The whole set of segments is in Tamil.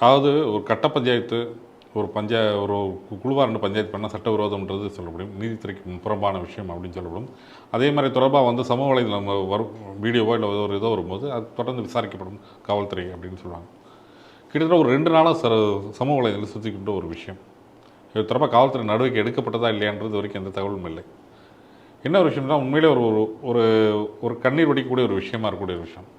அதாவது ஒரு கட்ட பஞ்சாயத்து ஒரு பஞ்சா ஒரு குழுவாக ரெண்டு பஞ்சாயத்து பண்ணால் சட்டவிரோதம்ன்றது சொல்லப்படும். நீதித்துறைக்கு புறம்பான விஷயம் அப்படின்னு சொல்லப்படும். அதே மாதிரி தொடர்பாக வந்து சமூக வலைதளம் வரும் வீடியோவோ இல்லை ஒரு இதோ வரும்போது அது தொடர்ந்து விசாரிக்கப்படும் காவல்துறை அப்படின்னு சொல்லுவாங்க. கிட்டத்தட்ட ஒரு ரெண்டு நாளாக ச சமூக வலைதளத்தில் சுற்றிக்கிட்ட ஒரு விஷயம். இது தொடர்பாக காவல்துறை நடவடிக்கை எடுக்கப்பட்டதா இல்லையான்றது வரைக்கும் எந்த தகவலும் இல்லை. என்ன ஒரு விஷயம்னா உண்மையிலே ஒரு ஒரு- ஒரு ஒரு கண்ணீர் வடிக்கக்கூடிய ஒரு விஷயமா இருக்கக்கூடிய விஷயம்.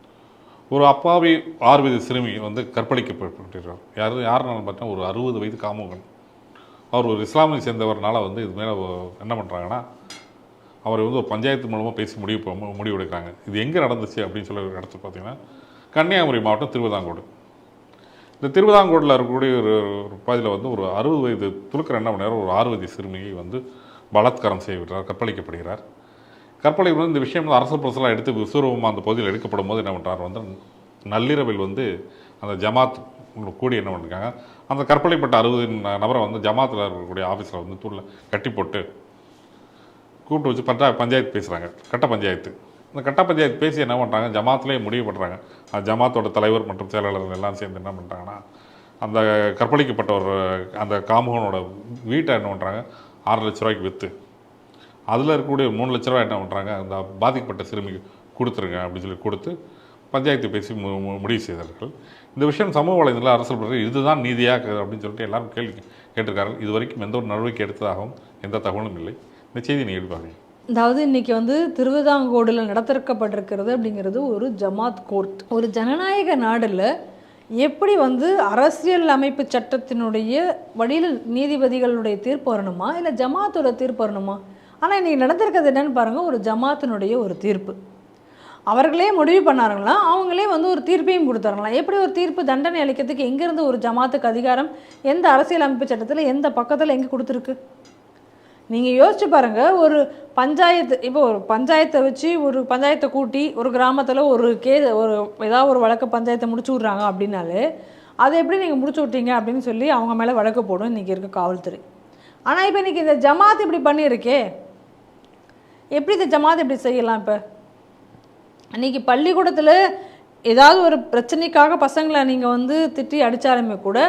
ஒரு அப்பாவி ஆறு வயது சிறுமி வந்து கற்பழிக்கப்பட்டிருக்கிறார். யார் யாருனாலும் பார்த்தா ஒரு அறுபது வயது காமுகன். அவர் ஒரு இஸ்லாமியை சேர்ந்தவர்னால வந்து இது மேலே என்ன பண்ணுறாங்கன்னா அவரை வந்து ஒரு பஞ்சாயத்து மூலமாக பேசி முடிவு முடிவு எடுக்கிறாங்க. இது எங்கே நடந்துச்சு அப்படின்னு சொல்லி இடத்துல பார்த்தீங்கன்னா கன்னியாகுமரி மாவட்டம் திருவிதாங்கோடு. இந்த திருவிதாங்கோடில் இருக்கக்கூடிய ஒரு ஒரு பகுதியில் வந்து ஒரு அறுபது வயது துலுக்கர் என்ன பண்ணார்? ஒரு ஆறு வயது சிறுமியை வந்து பலாத்காரம் செய்ய விடுறார் கற்பழிக்கப்படுகிறார். கற்பழிப்பு வந்து இந்த விஷயம் வந்து அரசு பிரசலாக எடுத்து விஸ்வரூபமாக அந்த பகுதியில் எடுக்கப்படும் போது என்ன பண்ணுறாரு வந்து நள்ளிரவில் வந்து அந்த ஜமாத் கூடி என்ன பண்ணிருக்காங்க? அந்த கற்பழிப்பட்ட அறுபது நபரை வந்து ஜமாத்தில் இருக்கக்கூடிய ஆஃபீஸில் வந்து தூளில் கட்டி போட்டு கூப்பிட்டு வச்சு பஞ்சா பஞ்சாயத்து பேசுகிறாங்க கட்ட பஞ்சாயத்து. இந்த கட்ட பஞ்சாயத்து பேசி என்ன பண்ணுறாங்க ஜமாத்துலேயே முடிவு பண்ணுறாங்க அந்த ஜமாத்தோட தலைவர் மற்றும் செயலாளர்கள் எல்லாம் சேர்ந்து என்ன பண்ணுறாங்கன்னா அந்த கற்பழிக்கப்பட்ட ஒரு அந்த காமுகனோட வீட்டை என்ன பண்ணுறாங்க ஆறு லட்ச ரூபாய்க்கு விற்று அதில் இருக்கக்கூடிய மூணு லட்ச ரூபா என்ன பண்ணுறாங்க அந்த பாதிக்கப்பட்ட சிறுமிக்கு கொடுத்துருங்க அப்படின்னு சொல்லி கொடுத்து பஞ்சாயத்து பேசி மு மு- முடிவு செய்தார்கள். இந்த விஷயம் சமூக வலைதளத்தில் அரசு பிறகு இதுதான் நீதியாக அப்படின்னு சொல்லிட்டு எல்லாரும் கேள்வி கேட்டிருக்கார்கள். இது வரைக்கும் எந்த ஒரு நடவடிக்கை எடுத்ததாகவும் எந்த தகவலும் இல்லை. இந்த செய்தி நீங்கள் எடுப்பாங்க அதாவது இன்றைக்கி வந்து திருவிதாங்கோடில் நடத்திருக்கப்பட்டிருக்கிறது அப்படிங்கிறது ஒரு ஜமாத் கோர்ட். ஒரு ஜனநாயக நாடில் எப்படி வந்து அரசியல் அமைப்பு சட்டத்தினுடைய வழியில் நீதிபதிகளுடைய தீர்ப்பு வரணுமா? இல்லை ஜமாத்தோட தீர்ப்பு வரணுமா? ஆனால் இன்றைக்கி நடந்திருக்கிறது என்னன்னு பாருங்கள் ஒரு ஜமாத்தினுடைய ஒரு தீர்ப்பு. அவர்களே முடிவு பண்ணாருங்களாம் அவங்களே வந்து ஒரு தீர்ப்பையும் கொடுத்தாருங்களாம் எப்படி ஒரு தீர்ப்பு தண்டனை அளிக்கிறதுக்கு எங்கேருந்து ஒரு ஜமாத்துக்கு அதிகாரம்? எந்த அரசியல் அமைப்பு சட்டத்தில் எந்த பக்கத்தில் எங்கே கொடுத்துருக்கு? நீங்கள் யோசிச்சு பாருங்க ஒரு பஞ்சாயத்து இப்போ ஒரு பஞ்சாயத்தை வச்சு ஒரு பஞ்சாயத்தை கூட்டி ஒரு கிராமத்தில் ஒரு கே ஒரு ஏதாவது ஒரு வழக்கு பஞ்சாயத்தை முடிச்சு விட்றாங்க அப்படின்னாலே அதை எப்படி நீங்கள் முடிச்சு விட்டீங்க அப்படின்னு சொல்லி அவங்க மேலே வழக்கு போடும். இன்றைக்கி இருக்க காவல்துறை. ஆனால் இப்போ இன்றைக்கி இந்த ஜமாத் இப்படி பண்ணியிருக்கே எப்படி இந்த ஜமாத் இப்படி செய்யலாம் இப்போ? அன்றைக்கி பள்ளிக்கூடத்தில் ஏதாவது ஒரு பிரச்சனைக்காக பசங்களை நீங்கள் வந்து திட்டி அடித்தாலுமே கூட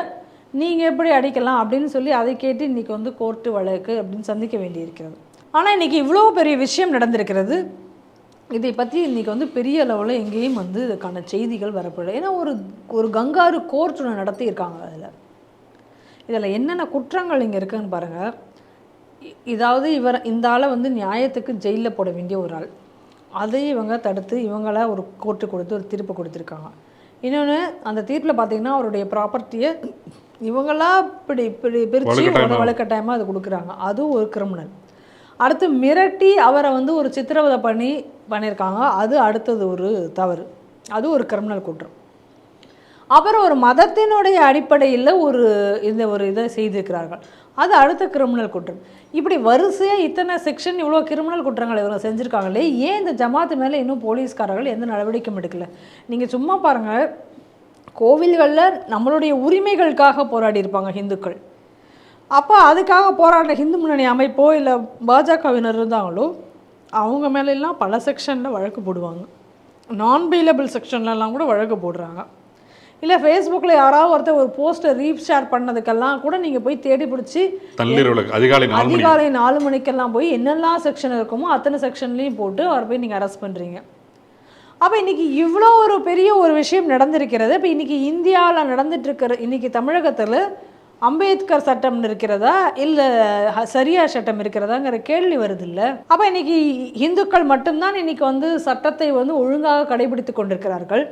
நீங்கள் எப்படி அடிக்கலாம் அப்படின்னு சொல்லி அதை கேட்டு இன்றைக்கி வந்து கோர்ட்டு வழக்கு அப்படின்னு சந்திக்க வேண்டியிருக்கிறது. ஆனால் இன்றைக்கி இவ்வளோ பெரிய விஷயம் நடந்திருக்கிறது. இதை பற்றி இன்றைக்கி வந்து பெரிய அளவில் எங்கேயும் வந்து இதுக்கான செய்திகள் வரப்படும் ஏன்னா ஒரு ஒரு கங்காரு கோர்ட் ஒன்று நடத்தியிருக்காங்க அதில். இதில் என்னென்ன குற்றங்கள் இங்கே இருக்குதுன்னு பாருங்கள் இதாவது இவர் இந்த ஆளை வந்து நியாயத்துக்கு ஜெயிலில் போட வேண்டிய ஒரு ஆள். அதை இவங்க தடுத்து இவங்கள ஒரு கோர்ட்டு கொடுத்து ஒரு தீர்ப்பு கொடுத்துருக்காங்க. இன்னொன்று அந்த தீர்ப்பில் பார்த்தீங்கன்னா அவருடைய ப்ராப்பர்ட்டியை இவங்களா இப்படி இப்படி பிரித்து வலுக்கட்டாயமா. வலுக்கட்டாயமாக அது கொடுக்குறாங்க. அதுவும் ஒரு கிரிமினல் அடுத்து மிரட்டி அவரை வந்து ஒரு சித்திரவதை பண்ணி பண்ணியிருக்காங்க. அது அடுத்தது ஒரு தவறு. அது ஒரு கிரிமினல் குற்றம். அவர் ஒரு மதத்தினுடைய அடிப்படையில் ஒரு இந்த ஒரு இதை செய்திருக்கிறார்கள். அது அடுத்த கிரிமினல் குற்றம். இப்படி வரிசையாக இத்தனை செக்ஷன் இவ்வளோ கிரிமினல் குற்றங்கள் இவங்க செஞ்சுருக்காங்களே ஏன் இந்த ஜமாத்து மேலே இன்னும் போலீஸ்காரர்கள் எந்த நடவடிக்கையும் எடுக்கல? நீங்கள் சும்மா பாருங்கள் கோவில்களில் நம்மளுடைய உரிமைகளுக்காக போராடி இருப்பாங்க ஹிந்துக்கள். அப்போ அதுக்காக போராடின ஹிந்து முன்னணி அமைப்போ இல்லை பாஜகவினர் இருந்தாங்களோ அவங்க மேலெல்லாம் பல செக்ஷனில் வழக்கு போடுவாங்க. நான் பெயிலபிள் செக்ஷன்லலாம் கூட வழக்கு போடுறாங்க. இல்லை ஃபேஸ்புக்கில் யாராவது ஒருத்தர் ஒரு போஸ்ட்டை ரீப் ஷேர் பண்ணதுக்கெல்லாம் கூட நீங்கள் போய் தேடி பிடிச்சி அதிகாலை அதிகாலை நாலு மணிக்கெல்லாம் போய் என்னெல்லாம் செக்ஷன் இருக்குமோ அத்தனை செக்ஷன்லேயும் போட்டு அவரை போய் நீங்கள் அரெஸ்ட் பண்ணுறீங்க அப்போ இன்னைக்கு இவ்வளோ ஒரு பெரிய ஒரு விஷயம் நடந்திருக்கிறது. இப்போ இன்னைக்கு இந்தியாவில் நடந்துட்டு இருக்கிற இன்னைக்கு தமிழகத்தில் அம்பேத்கர் சட்டம் இருக்கிறதா? இல்லை சரியா சட்டம் இருக்கிறதாங்கிற கேள்வி வருது இல்லை அப்போ இன்னைக்கு இந்துக்கள் மட்டும்தான் இன்னைக்கு வந்து சட்டத்தை வந்து ஒழுங்காக கடைபிடித்து கொண்டிருக்கிறார்கள்.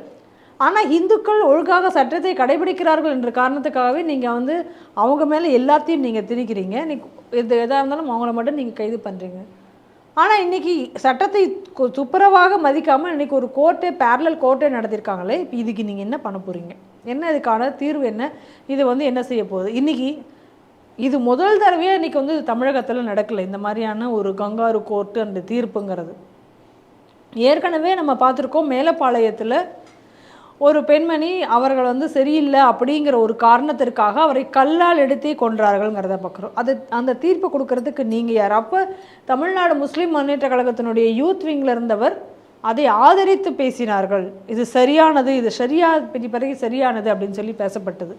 ஆனால் இந்துக்கள் ஒழுங்காக சட்டத்தை கடைபிடிக்கிறார்கள் என்ற காரணத்துக்காகவே நீங்கள் வந்து அவங்க மேலே எல்லாத்தையும் நீங்கள் திணிக்கிறீங்க. நீ எது எதாக இருந்தாலும் அவங்கள மட்டும் நீங்கள் கைது பண்ணுறீங்க ஆனால் இன்னைக்கு சட்டத்தை துப்புரவாக மதிக்காமல் இன்றைக்கி ஒரு கோர்ட்டே பேரலல் கோர்ட்டே நடத்தியிருக்காங்களே இப்போ இதுக்கு நீங்கள் என்ன பண்ண போகிறீங்க என்ன இதுக்கான தீர்வு என்ன? இது வந்து என்ன செய்ய போகுது? இன்றைக்கி இது முதல் தடவையாக இன்றைக்கி வந்து தமிழகத்தில் நடக்கலை இந்த மாதிரியான ஒரு கங்காரு கோர்ட்டு அந்த தீர்ப்புங்கிறது. ஏற்கனவே நம்ம பார்த்துருக்கோம் மேலப்பாளையத்தில் ஒரு பெண்மணி அவர்கள் வந்து சரியில்லை அப்படிங்கிற ஒரு காரணத்திற்காக அவரை கல்லால் எடுத்தே கொன்றார்கள்ங்கிறத பார்க்குறோம். அது அந்த தீர்ப்பு கொடுக்கறதுக்கு நீங்கள் யார்? அப்போ தமிழ்நாடு முஸ்லீம் முன்னேற்ற கழகத்தினுடைய யூத் விங்கில் இருந்தவர் அதை ஆதரித்து பேசினார்கள். இது சரியானது இது சரியா பிறகு சரியானது அப்படின்னு சொல்லி பேசப்பட்டது.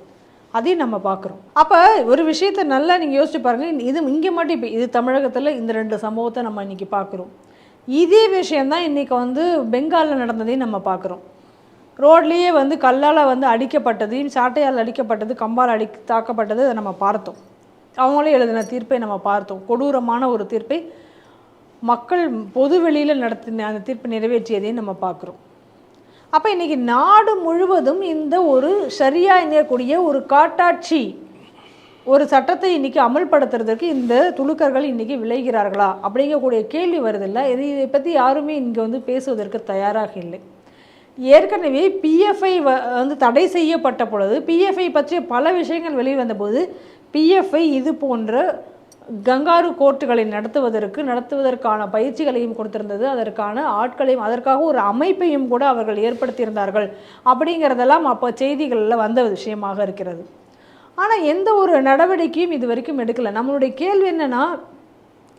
அதையும் நம்ம பார்க்குறோம். அப்போ ஒரு விஷயத்தை நல்லா நீங்கள் யோசிச்சு பாருங்கள் இது இங்கே மட்டும் இப்போ இது தமிழகத்தில் இந்த ரெண்டு சம்பவத்தை நம்ம இன்றைக்கி பார்க்குறோம். இதே விஷயம்தான் இன்றைக்கி வந்து பெங்காலில் நடந்ததையும் நம்ம பார்க்குறோம். ரோட்லேயே வந்து கல்லால் வந்து அடிக்கப்பட்டதையும் சாட்டையால் அடிக்கப்பட்டது கம்பால் அடி தாக்கப்பட்டது அதை நம்ம பார்த்தோம். அவங்களே எழுதின தீர்ப்பை நம்ம பார்த்தோம். கொடூரமான ஒரு தீர்ப்பை மக்கள் பொது வெளியில் நடத்தின அந்த தீர்ப்பு நிறைவேற்றியதையும் நம்ம பார்க்குறோம். அப்போ இன்றைக்கி நாடு முழுவதும் இந்த ஒரு சரியாக இணையக்கூடிய ஒரு காட்டாட்சி ஒரு சட்டத்தை இன்றைக்கி அமல்படுத்துறதுக்கு இந்த துலுக்கர்கள் இன்றைக்கி விளைகிறார்களா அப்படிங்கக்கூடிய கேள்வி வருதில்லை. இது இதை பற்றி யாருமே இங்கே வந்து பேசுவதற்கு தயாராக இல்லை. ஏற்கனவே பிஎஃப்ஐ வந்து தடை செய்யப்பட்ட பொழுது பிஎஃப்ஐ பற்றிய பல விஷயங்கள் வெளிவந்தபோது பிஎஃப்ஐ இது போன்ற கங்காரு கோர்ட்டுகளை நடத்துவதற்கு நடத்துவதற்கான பயிற்சிகளையும் கொடுத்திருந்தது. அதற்கான ஆட்களையும் அதற்காக ஒரு அமைப்பையும் கூட அவர்கள் ஏற்படுத்தியிருந்தார்கள். அப்படிங்கிறதெல்லாம் அப்போ செய்திகளில் வந்த விஷயமாக இருக்கிறது. ஆனால் எந்த ஒரு நடவடிக்கையும் இது வரைக்கும் எடுக்கலை. நம்மளுடைய கேள்வி என்னன்னா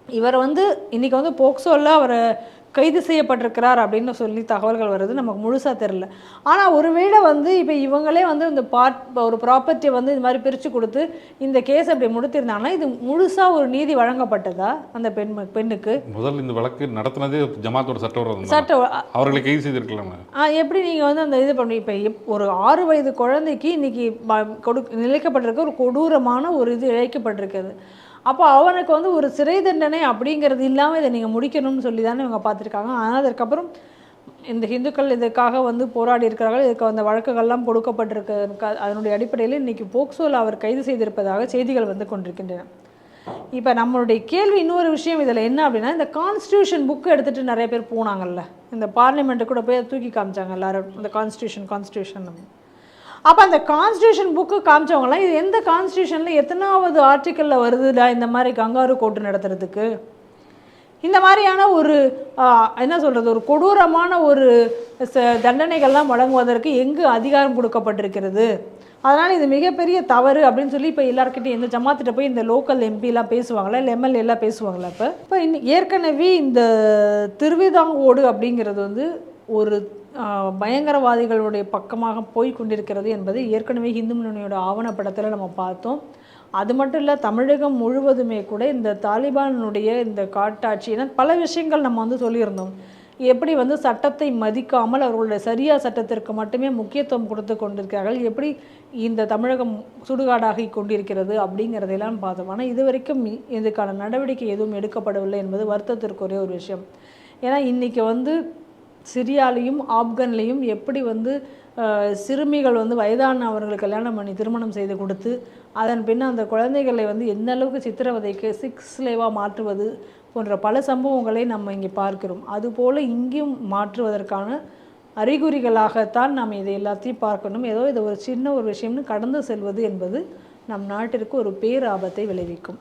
இவர் வந்து இன்னைக்கு வந்து போக்சோவில் அவர் கைது செய்யப்பட்டிருக்கிறார் அப்படின்னு சொல்லி தகவல்கள் வருது. நமக்கு முழுசாக தெரில ஆனால் ஒருவேளை வந்து இப்போ இவங்களே வந்து இந்த பார்ட் ஒரு ப்ராப்பர்ட்டியை வந்து இது மாதிரி பிரித்து கொடுத்து இந்த கேஸ் அப்படி முடித்திருந்தாங்கன்னா இது முழுசாக ஒரு நீதி வழங்கப்பட்டதா அந்த பெண் பெண்ணுக்கு? முதல் இந்த வழக்கு நடத்தினதே ஜமாத்தோட தான். சட்ட அவர்களை கைது செய்திருக்கலாமே. ஆ, எப்படி நீங்கள் வந்து அந்த இது பண்ணி இப்போ ஒரு ஆறு வயது குழந்தைக்கு இன்னைக்கு ப- கொடு நிலைக்கப்பட்டிருக்க ஒரு கொடூரமான ஒரு இது இழைக்கப்பட்டிருக்குது அப்போ அவனுக்கு வந்து ஒரு சிறை தண்டனை அப்படிங்கிறது இல்லாமல் இதை நீங்கள் முடிக்கணும்னு சொல்லி தானே இவங்க பார்த்துருக்காங்க. ஆனால் அதற்கப்புறம் இந்த இந்துக்கள் இதுக்காக வந்து போராடி இருக்கிறார்கள். இதுக்கு அந்த வழக்குகள்லாம் கொடுக்கப்பட்டிருக்கு. அதனுடைய அடிப்படையில் இன்றைக்கி போக்சோவில் அவர் கைது செய்திருப்பதாக செய்திகள் வந்து கொண்டிருக்கின்றன. இப்போ நம்மளுடைய கேள்வி இன்னொரு விஷயம் இதில் என்ன அப்படின்னா இந்த கான்ஸ்டியூஷன் புக்கு எடுத்துகிட்டு நிறைய பேர் போனாங்கல்ல. இந்த பார்லிமெண்ட்டு கூட போய் தூக்கி காமிச்சாங்க எல்லாரும். இந்த கான்ஸ்டியூஷன் கான்ஸ்டியூஷன் அப்போ அந்த கான்ஸ்டியூஷன் புக்கு காமிச்சவங்களாம் இது எந்த கான்ஸ்டியூஷனில் எத்தனாவது ஆர்டிக்கலில் வருதுடா இந்த மாதிரி கங்காரு கோட்டு நடத்துறதுக்கு? இந்த மாதிரியான ஒரு என்ன சொல்கிறது ஒரு கொடூரமான ஒரு ச- தண்டனைகள்லாம் வழங்குவதற்கு எங்கு அதிகாரம் கொடுக்கப்பட்டிருக்கிறது? அதனால் இது மிகப்பெரிய தவறு அப்படின்னு சொல்லி இப்போ எல்லாருக்கிட்டையும் இந்த ஜமாத்திட்ட போய் இந்த லோக்கல் எம்பிலாம் பேசுவாங்களா? இல்லை எம்எல்ஏலாம் எல்லாம் பேசுவாங்களா இப்போ? இப்போ இன்னும் ஏற்கனவே இந்த திருவிதாங்கோடு அப்படிங்கிறது வந்து ஒரு பயங்கரவாதிகளுடைய பக்கமாக போய் கொண்டிருக்கிறது என்பது ஏற்கனவே இந்து முன்னணியோட ஆவணப்படத்தில் நம்ம பார்த்தோம். அது மட்டும் இல்லை தமிழகம் முழுவதுமே கூட இந்த தாலிபானுடைய இந்த காட்டாட்சி பல விஷயங்கள் நம்ம வந்து சொல்லியிருந்தோம். எப்படி வந்து சட்டத்தை மதிக்காமல் அவர்களுடைய சரியா சட்டத்திற்கு மட்டுமே முக்கியத்துவம் கொடுத்து கொண்டிருக்கிறார்கள் எப்படி இந்த தமிழகம் சுடுகாடாகி கொண்டிருக்கிறது அப்படிங்கிறதையெல்லாம் பார்த்தோம். ஆனால் இது வரைக்கும் இதுக்கான நடவடிக்கை எதுவும் எடுக்கப்படவில்லை என்பது வருத்தத்திற்குரிய ஒரு விஷயம். ஏன்னா இன்றைக்கி வந்து சிரியாலையும் ஆப்கன்லையும் எப்படி வந்து சிறுமிகள் வந்து வயதானவர்களுக்கு கல்யாணம் பண்ணி திருமணம் செய்து கொடுத்து அதன் பின் அந்த குழந்தைகளை வந்து எந்த அளவுக்கு சித்திரவதைக்கு சிக்ஸ் லேவாக மாற்றுவது போன்ற பல சம்பவங்களை நம்ம இங்கே பார்க்கிறோம். அதுபோல் இங்கேயும் மாற்றுவதற்கான அறிகுறிகளாகத்தான் நாம் இதை எல்லாத்தையும் பார்க்கணும். ஏதோ இது ஒரு சின்ன ஒரு விஷயம்னு கடந்து செல்வது என்பது நம் நாட்டிற்கு ஒரு பேராபத்தை விளைவிக்கும்.